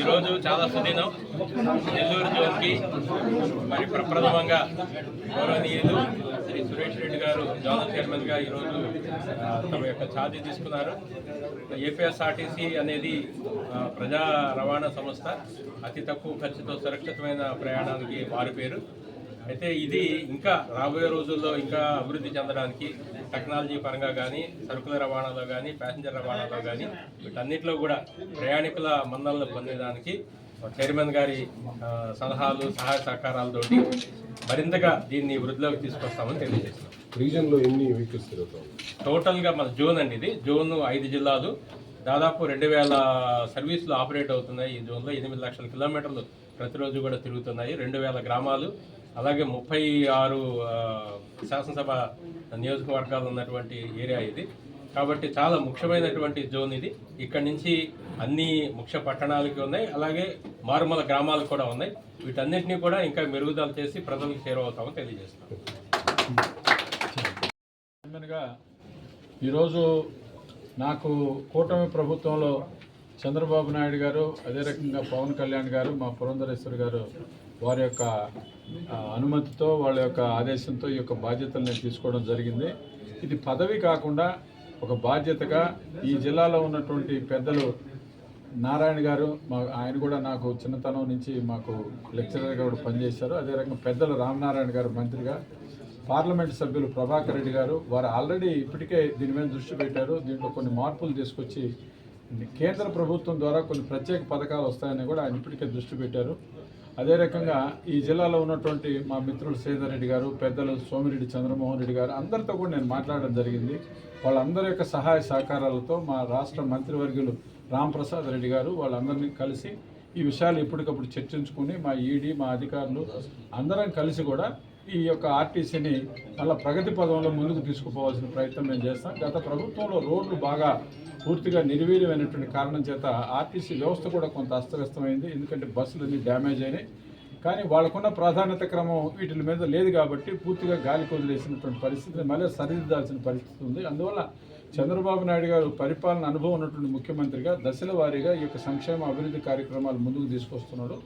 ఈరోజు చాలా సుదీనం. నెల్లూరు జోన్కి మరి ప్రప్రథమంగా గౌరవనీయులు శ్రీ సురేష్ రెడ్డి గారు జోనల్ చైర్మన్గా ఈరోజు తమ యొక్క ఛార్జీ తీసుకున్నారు. ఏపీఎస్ఆర్టీసీ అనేది ప్రజా రవాణా సంస్థ. అతి తక్కువ ఖర్చుతో సురక్షితమైన ప్రయాణానికి వారి పేరు. అయితే ఇది ఇంకా రాబోయే రోజుల్లో ఇంకా అభివృద్ధి చెందడానికి టెక్నాలజీ పరంగా కానీ సరుకుల రవాణాలో కానీ ప్యాసింజర్ రవాణాలో కానీ వీటన్నిటిలో కూడా ప్రయాణికుల మన్నలను పొందడానికి చైర్మన్ గారి సలహాలు సహాయ సహకారాలతోటి మరింతగా దీన్ని వృద్ధిలోకి తీసుకొస్తామని తెలియజేస్తున్నాం. రీజన్లో ఎన్ని వెహికల్స్ టోటల్గా మన జోన్ అండి ఇది. జోన్ ఐదు జిల్లాలు. దాదాపు రెండు వేల సర్వీసులు ఆపరేట్ అవుతున్నాయి ఈ జోన్లో. ఎనిమిది లక్షల కిలోమీటర్లు ప్రతిరోజు కూడా తిరుగుతున్నాయి. రెండు వేల గ్రామాలు. అలాగే ముప్పై ఆరు శాసనసభ నియోజకవర్గాలు ఉన్నటువంటి ఏరియా ఇది. కాబట్టి చాలా ముఖ్యమైనటువంటి జోన్ ఇది. ఇక్కడి నుంచి అన్ని ముఖ్య పట్టణాలకి ఉన్నాయి. అలాగే మారుమూల గ్రామాలు కూడా ఉన్నాయి. వీటన్నింటినీ కూడా ఇంకా మెరుగుదల చేసి ప్రజలకు చేరువవుతామని తెలియజేస్తాం ఈరోజు నాకు కూటమి ప్రభుత్వంలో చంద్రబాబు నాయుడు గారు అదే రకంగా పవన్ కళ్యాణ్ గారు మా పురంధరేశ్వరి గారు వారి యొక్క అనుమతితో వాళ్ళ యొక్క ఆదేశంతో ఈ యొక్క బాధ్యతలు నేను తీసుకోవడం జరిగింది. ఇది పదవి కాకుండా ఒక బాధ్యతగా ఈ జిల్లాలో ఉన్నటువంటి పెద్దలు నారాయణ గారు మా ఆయన కూడా నాకు చిన్నతనం నుంచి మాకు లెక్చరర్గా కూడా పనిచేశారు. అదే రకంగా పెద్దలు రామనారాయణ గారు మంత్రిగా పార్లమెంట్ సభ్యులు ప్రభాకర్ రెడ్డి గారు వారు ఆల్రెడీ ఇప్పటికే దీని మీద దృష్టి పెట్టారు. దీంట్లో కొన్ని మార్పులు తీసుకొచ్చి కేంద్ర ప్రభుత్వం ద్వారా కొన్ని ప్రత్యేక పథకాలు వస్తాయని కూడా ఆయన ఇప్పటికే దృష్టి పెట్టారు. అదే రకంగా ఈ జిల్లాలో ఉన్నటువంటి మా మిత్రులు శ్రీధర్ రెడ్డి గారు పెద్దలు సోమిరెడ్డి చంద్రమోహన్ రెడ్డి గారు అందరితో కూడా నేను మాట్లాడడం జరిగింది. వాళ్ళందరి యొక్క సహాయ సహకారాలతో మా రాష్ట్ర మంత్రివర్గులు రాంప్రసాద్ రెడ్డి గారు వాళ్ళందరినీ కలిసి ఈ విషయాలు ఎప్పటికప్పుడు చర్చించుకుని మా ఈడీ మా అధికారులు అందరం కలిసి కూడా ఈ యొక్క ఆర్టీసీని మళ్ళీ ప్రగతి పదంలో ముందుకు తీసుకుపోవాల్సిన ప్రయత్నం మేము చేస్తాం. గత ప్రభుత్వంలో రోడ్లు బాగా పూర్తిగా నిర్వీర్యమైనటువంటి కారణం చేత ఆర్టీసీ వ్యవస్థ కూడా కొంత అస్తవ్యస్తమైంది. ఎందుకంటే బస్సులు అన్ని డ్యామేజ్ అయినాయి. కానీ వాళ్ళకున్న ప్రాధాన్యత క్రమం వీటి మీద లేదు కాబట్టి పూర్తిగా గాలి కొదిలేసినటువంటి పరిస్థితిని మళ్ళీ సరిదిద్దాల్సిన పరిస్థితి ఉంది. అందువల్ల చంద్రబాబు నాయుడు గారు పరిపాలన అనుభవం ఉన్నటువంటి ముఖ్యమంత్రిగా దశల వారీగా ఈ యొక్క సంక్షేమ అభివృద్ధి కార్యక్రమాలు ముందుకు తీసుకొస్తున్నాడు.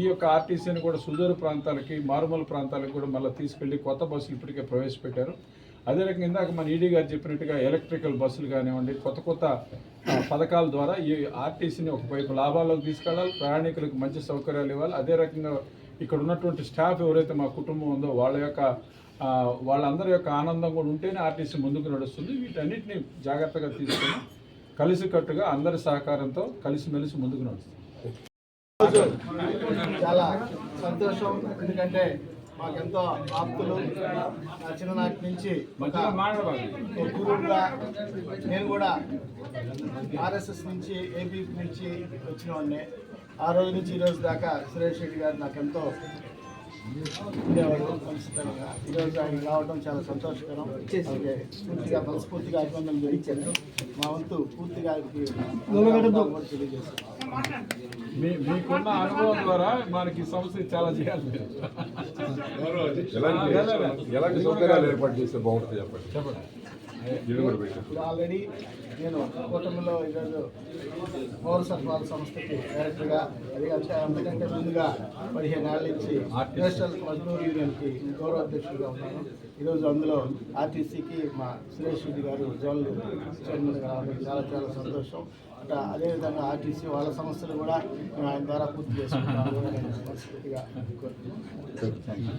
ఈ యొక్క ఆర్టీసీని కూడా సుదూర ప్రాంతాలకి మారుమూల ప్రాంతాలకు కూడా మళ్ళీ తీసుకెళ్ళి కొత్త బస్సులు ఇప్పటికే ప్రవేశపెట్టారు. అదే రకంగా ఇందాక మన ఈడీ గారు చెప్పినట్టుగా ఎలక్ట్రికల్ బస్సులు కానివ్వండి కొత్త కొత్త పథకాల ద్వారా ఈ ఆర్టీసీని ఒకవైపు లాభాల్లోకి తీసుకెళ్ళాలి ప్రయాణికులకు మంచి సౌకర్యాలు ఇవ్వాలి. అదే రకంగా ఇక్కడ ఉన్నటువంటి స్టాఫ్ ఎవరైతే మా కుటుంబం ఉందో వాళ్ళ యొక్క వాళ్ళందరి యొక్క ఆనందం కూడా ఉంటేనే ఆర్టీసీ ముందుకు నడుస్తుంది. వీటన్నిటిని జాగ్రత్తగా తీసుకుని కలిసికట్టుగా అందరి సహకారంతో కలిసిమెలిసి ముందుకు నడుస్తుంది. చాలా సంతోషం. ఎందుకంటే మాకెంతో ఆప్తులు. నా చిన్ననాటి నుంచి గురువుగా నేను కూడా ఆర్ఎస్ఎస్ నుంచి ఏపీ నుంచి వచ్చిన వాడిని. ఆ రోజు నుంచి ఈ రోజు దాకా సురేష్ రెడ్డి గారు నాకెంతో ఈరోజు ఆయన రావడం చాలా సంతోషకరం. అలాగే పూర్తిగా మనస్ఫూర్తిగా అభినందనలు తెలియచాను మా వంతు పూర్తిగా మీకున్న అనుభవం ద్వారా మనకి సంస్థ చాలా చేయాలి. ఎలాంటి సౌకర్యాలు ఏర్పాటు చేస్తే బాగుంటుంది చెప్పండి. చెప్పండి. ఆల్రెడీ నేను కూటమిలో ఈరోజు పౌర సరఫరాల సంస్థకి డైరెక్టర్గా అది అంటే అంతకంటే ముందుగా పదిహేను ఏళ్ళ నుంచి నేషనల్ మజ్దూర్ యూనియన్కి గౌరవ అధ్యక్షుడిగా ఉన్నాను. ఈరోజు అందులో ఆర్టీసీకి మా సురేష్ రెడ్డి గారు జోనల్ చైర్మన్గా రావడం చాలా చాలా సంతోషం. అట్లా అదేవిధంగా ఆర్టీసీ వాళ్ళ సమస్యలు కూడా ఆయన ద్వారా పూర్తి మనస్ఫూర్తిగా కోరుతున్నాను.